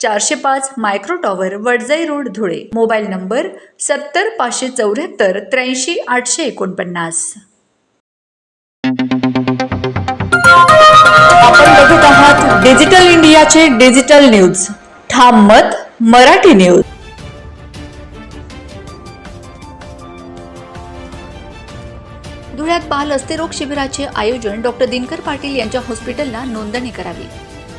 चारशे पाच micro tower Wadjai road Dhule. Mobile number सत्तर पाचशे चौऱ्याहत्तर त्र्याऐंशी आठशे एकोणपन्नास. आपण बघत आहात डिजिटल इंडियाचे डिजिटल न्यूज. ठाम मत मराठी न्यूज. धुळ्यात बाल अस्थिरोग शिबिराचे आयोजन डॉक्टर दिनकर पाटील यांच्या हॉस्पिटलला नोंदणी करावी.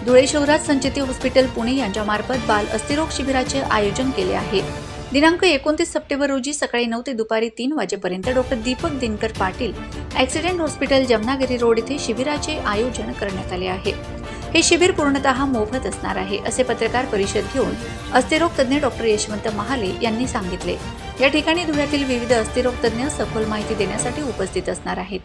धुळे शहरात संचेती हॉस्पिटल पुणे यांच्यामार्फत बाल अस्थिरोग शिबिराचे आयोजन केले आहे. दिनांक एकोणतीस सप्टेंबर रोजी सकाळी नऊ ते दुपारी तीन वाजेपर्यंत doctor Deepak Dinkar Patil accident hospital Jamnagiri road येथे शिबिराचे आयोजन करण्यात आले आहे. हे शिबिर पूर्णतः मोफत असणार आहे असे पत्रकार परिषद घेऊन अस्थिरोग तज्ज्ञ डॉक्टर यशवंत महाले यांनी सांगितले. या ठिकाणी धुळ्यातील विविध अस्थिरोग तज्ज्ञ सखोल माहिती देण्यासाठी उपस्थित असणार आहेत.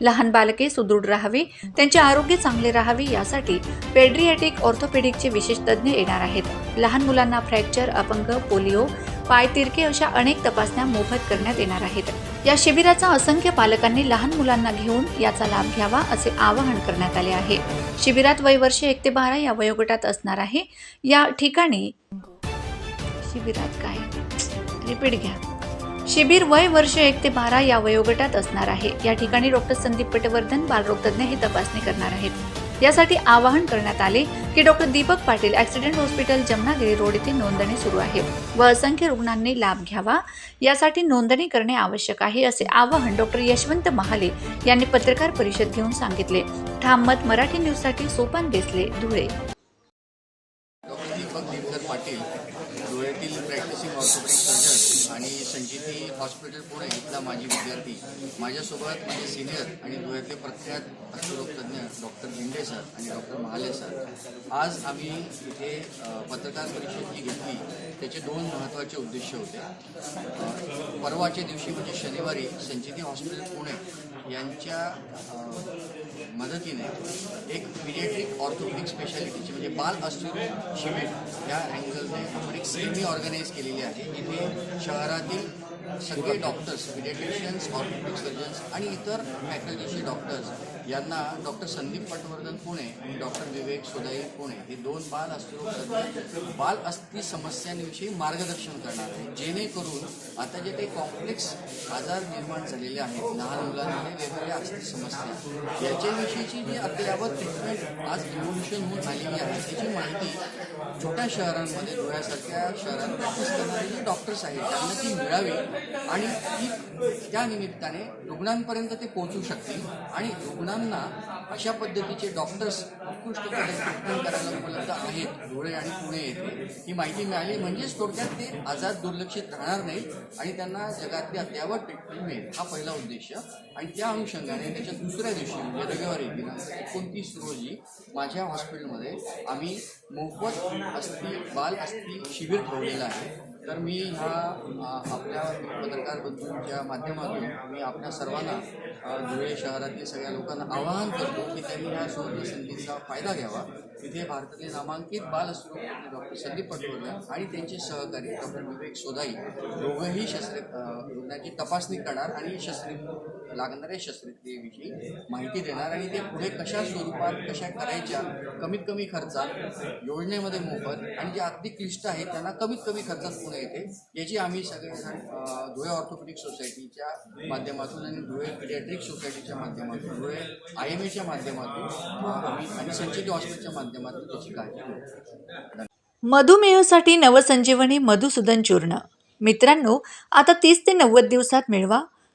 लहान बालके सुदृढ राहावी त्यांचे आरोग्य चांगले राहावे यासाठी पेड्रियाटिक ऑर्थोपेडिकचे विशेष तज्ज्ञ येणार आहेत. लहान मुलांना फ्रॅक्चर अपंग पोलिओ पाय तिरके अशा अनेक तपासण्या मोफत करण्यात येणार आहेत. या शिबिराचा असंख्य पालकांनी लहान मुलांना घेऊन याचा लाभ घ्यावा असे आवाहन करण्यात आले आहे. शिबिरात वय वर्ष एक ते बारा या वयोगटात असणार आहे. या ठिकाणी शिबिरात काय? रिपीट घ्या. शिबिर वय वर्ष एक ते बारा या वयोगटात असणार आहे. या ठिकाणी डॉक्टर संदीप पटवर्धन बालरोगतज्ञ हे तपासणी करणार आहेत. यासाठी आवाहन करण्यात आले की doctor Deepak Patil accident hospital Jamnagiri road येथे नोंदणी सुरू आहे व असंख्य रुग्णांनी लाभ घ्यावा. यासाठी नोंदणी करणे आवश्यक आहे असे आवाहन डॉक्टर यशवंत महाले यांनी पत्रकार परिषद घेऊन सांगितले. ठाम मत मराठी न्यूजसाठी सोपान देसले धुळे. डॉक्टर दीपक पाटील धुळ्यातील प्रॅक्टिसिंग ऑर्थोपेडिक सर्जन आणि संजीती हॉस्पिटल पुणे इथला माजी विद्यार्थी. माझ्यासोबत माझे सिनियर आणि धुळ्यातले प्रख्यात अस्थिरोगतज्ञ डॉक्टर भिंडे सर आणि डॉक्टर महाले सर आज आम्ही इथे पत्रकार परिषद जी घेतली त्याचे दोन महत्त्वाचे उद्देश होते. परवाच्या दिवशी म्हणजे शनिवारी संजीती हॉस्पिटल पुणे यांच्या मदतीने एक पिरियाट्रिक ऑर्थोपेडिक स्पेशालिटीची म्हणजे बाल अस्तु शिबिर या अँगलने आपण एक सेमी ऑर्गनाईज केलेली आहे. इथे शहरातील सगळे डॉक्टर्स पिडेट्रिशियन्स ऑर्थोपेडिक सर्जन्स आणि इतर फॅकल्टीचे डॉक्टर्स यांना डॉक्टर संदीप पटवर्धन पुणे आणि डॉक्टर विवेक सुदाई पुणे हे दोन बाल अस्थिरोग बाल अस्थी समस्यांविषयी मार्गदर्शन करणार आहे जेणेकरून आता जे काही कॉम्प्लेक्स आजार निर्माण झालेले आहेत लहान मुलांमध्ये वेगवेगळ्या अस्थी समस्या याच्याविषयीची जी अद्ययावत ट्रीटमेंट आज रिव्होल्युशन होऊन आलेली आहे त्याची माहिती छोट्या शहरांमध्ये डोळ्यासारख्या शहरात करणारे जे डॉक्टर्स आहेत त्यांना ती मिळावी. आणि ती त्या निमित्ताने रुग्णांपर्यंत ते पोहोचू शकतील. आणि रुग्णांना अशा पद्धतीचे डॉक्टर्स उत्कृष्ट ट्रीटमेंट करायला उपलब्ध आहेत. धुळे आणि पुणे येथे. ही माहिती मिळाली. म्हणजेच थोडक्यात ते आजार दुर्लक्षित राहणार नाहीत आणि त्यांना जगातली अद्यावत ट्रीटमेंट मिळेल. हा पहिला उद्देश. आणि त्या अनुषंगाने त्याच्या दुसऱ्या दिवशी म्हणजे रविवारी दिनांक एकोणतीस रोजी माझ्या हॉस्पिटलमध्ये आम्ही मोफत अस्थि बाल अस्थि शिबिर ठेवलेलं आहे. तर मी ह्या आपल्या पत्रकार बंधूंच्या माध्यमातून मी आपल्या सर्वांना धुळे शहरातील सगळ्या लोकांना आवाहन करतो की त्यांनी ह्या सुवर्ण संधीचा फायदा घ्यावा. तिथे भारतातले नामांकित बाल डॉक्टर संदीप पटवर्धन आणि त्यांचे सहकारी डॉक्टर विवेक सोदाई दोघंही शस्त्र रुग्णाची तपासणी करणार आणि शस्त्र लागणाऱ्या शस्त्रक्रियेविषयी. माहिती देणार आणि ते पुढे कशा स्वरूपात कशा करायच्या कमीत कमी खर्चात योजनेमध्ये मोफत आणि जे अगदी क्लिष्ट आहेत त्यांना कमीत कमी खर्चात पुणे येते. याची आम्ही सगळेजण जण धुळे ऑर्थोपेडिक सोसायटीच्या माध्यमातून आणि धुळे पिडियाट्रिक सोसायटीच्या माध्यमातून धुळे आय एम एच्या माध्यमातून आम्ही आणि संचिती हॉस्पिटलच्या माध्यमातून त्याची काळजी घेऊ. मधुमेहासाठी नवसंजीवनी मधुसूदन चूर्ण. मित्रांनो आता तीस ते नव्वद दिवसात मिळवा.